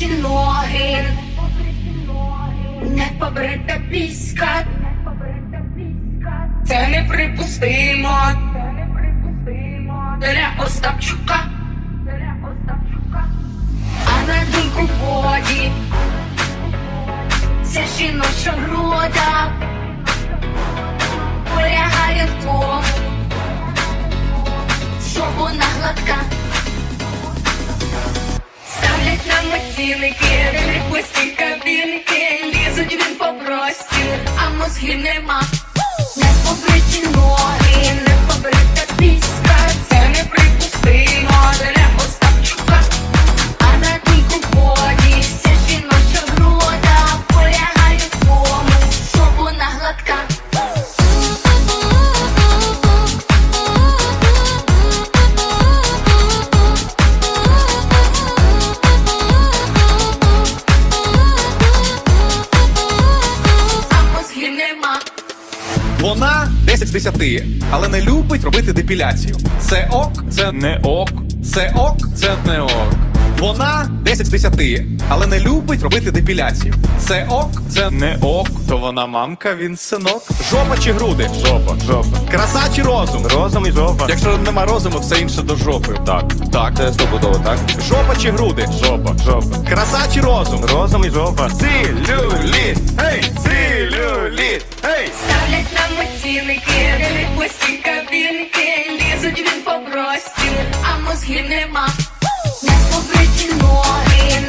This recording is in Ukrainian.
побриті ноги, не побрита піська. Це неприпустимо для Остапчука. А на думку воді, ця жіноча врода нам не пусті кабінки, лізуть він по простір, а мозгів нема. Вона 10 з 10, але не любить робити депіляцію. Це ок, це Не ок, це ок. це не ок. Вона 10 з 10, але не любить робити депіляцію. Це ок, Це не ок, то вона мамка, він синок. жопа чи груди, Жопа, жопа. краса чи розум. Розум і жопа. Якщо нема розуму, все інше до жопи. Так, Так, це стопудово, так? жопа чи груди, Жопа, жопа. краса чи розум. Розум і жопа. Цілюліт, гей, цілюліт, прості, а мозгів нема. Не побриті ноги,